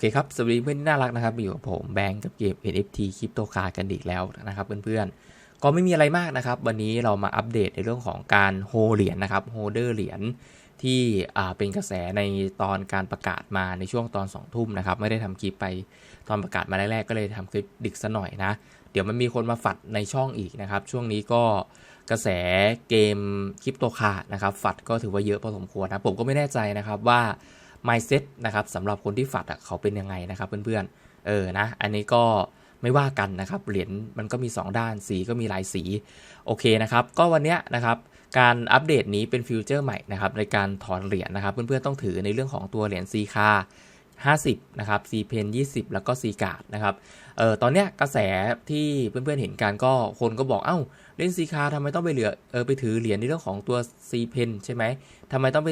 เคครับ สวัสดีเพื่อนที่น่ารักนะครับ อยู่กับผมแบงก์กับเกม NFT คริปโตคากันอีกแล้วนะครับเพื่อนๆ ก็ไม่มีอะไรมากนะครับ วันนี้เรามาอัปเดตในเรื่องของการโฮเหรียญนะครับโฮเดอร์เหรียญที่เป็นกระแสในตอนการประกาศมาในช่วงตอน2องทุ่มนะครับ ไม่ได้ทำคลิปไปตอนประกาศมาแรกๆก็เลยทำคลิปดึกซะหน่อยนะ เดี๋ยวมันมีคนมาฝัดในช่องอีกนะครับ ช่วงนี้ก็กระแสเกมคริปโตคานะครับฝัดก็ถือว่าเยอะพอสมควรนะผมก็ไม่แน่ใจนะครับว่า mindset นะครับสำหรับคนที่ฝัดอะเขาเป็นยังไงนะครับเพื่อนๆ เออนะ อันนี้ก็ไม่ว่ากันนะครับเหรียญมันก็มี 2 ด้านสีก็มีหลายสีโอเคนะครับ ก็วันเนี้ยนะครับการอัปเดตนี้เป็นฟิวเจอร์ใหม่นะครับในการถอนเหรียญนะครับ เพื่อนๆต้องถือในเรื่องของตัวเหรียญซีคา 50 นะครับ C Pen 20 แล้วก็ C Card นะครับ เออตอนเนี้ยกระแสที่เพื่อนๆเห็นกันก็คนก็บอกเอ้า เล่นซีคาทำไมต้องไปเหลือ เออ ไปถือเหรียญในเรื่องของตัว C Pen ใช่ไหมทำไมต้องไป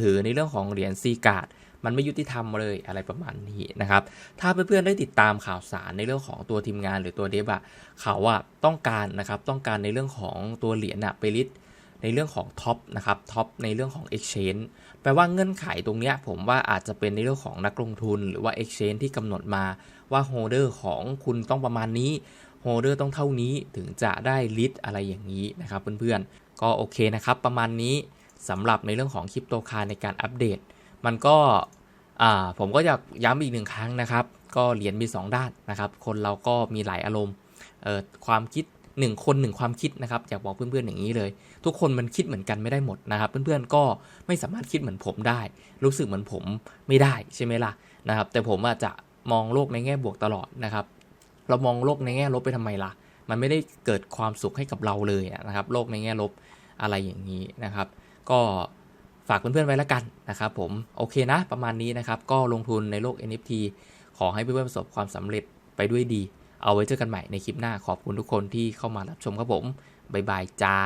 ถือในเรื่องของเหรียญ C Card มันไม่ยุติธรรมเลยอะไรประมาณนี้นะครับ ถ้าเพื่อนๆได้ติดตามข่าวสารในเรื่องของตัวทีมงานหรือตัวเดฟอะเขาอะต้องการนะครับ ต้องการในเรื่องของตัวเหรียญอะไปลิสต์ ในเรื่องของท็อปนะครับท็อปในเรื่องของ Exchange แปลว่าเงื่อนไขตรงนี้ผมว่าอาจจะเป็นในเรื่องของนักลงทุน หรือว่า Exchange ที่กำหนดมาว่าโฮเดอร์ของคุณต้องประมาณนี้โฮเดอร์ต้องเท่านี้ถึงจะได้ลิสต์อะไรอย่างนี้นะครับเพื่อนๆ ก็โอเคนะครับประมาณนี้สำหรับในเรื่องของคริปโตคาในการอัปเดต มันก็ผมก็อยากย้ำอีกหนึ่งครั้งนะครับ ก็เหรียญมี 2 ด้านนะครับ คนเราก็มีหลายอารมณ์ความคิด 1 คน 1 ความคิดนะครับอยากบอกเพื่อนๆอย่างนี้เลย ทุกคนมันคิดเหมือนกันไม่ได้หมดนะครับ เพื่อนๆก็ไม่สามารถคิดเหมือนผมได้ รู้สึกเหมือนผมไม่ได้ใช่ไหมล่ะนะครับ แต่ผมอาจจะมองโลกในแง่บวกตลอดนะครับ เรามองโลกในแง่ลบไปทำไมล่ะ มันไม่ได้เกิดความสุขให้กับเราเลยนะครับ โลกในแง่ลบอะไรอย่างนี้นะครับ ก็ฝากเพื่อนๆไว้แล้วกันนะครับผมโอเคนะประมาณนี้นะครับ ก็ลงทุนในโลก NFT ขอให้เพื่อนๆประสบความสำเร็จไปด้วยดี เอาไว้เจอกันใหม่ในคลิปหน้าขอบคุณทุกคนที่เข้ามารับชมครับผม บ๊ายบายจ้า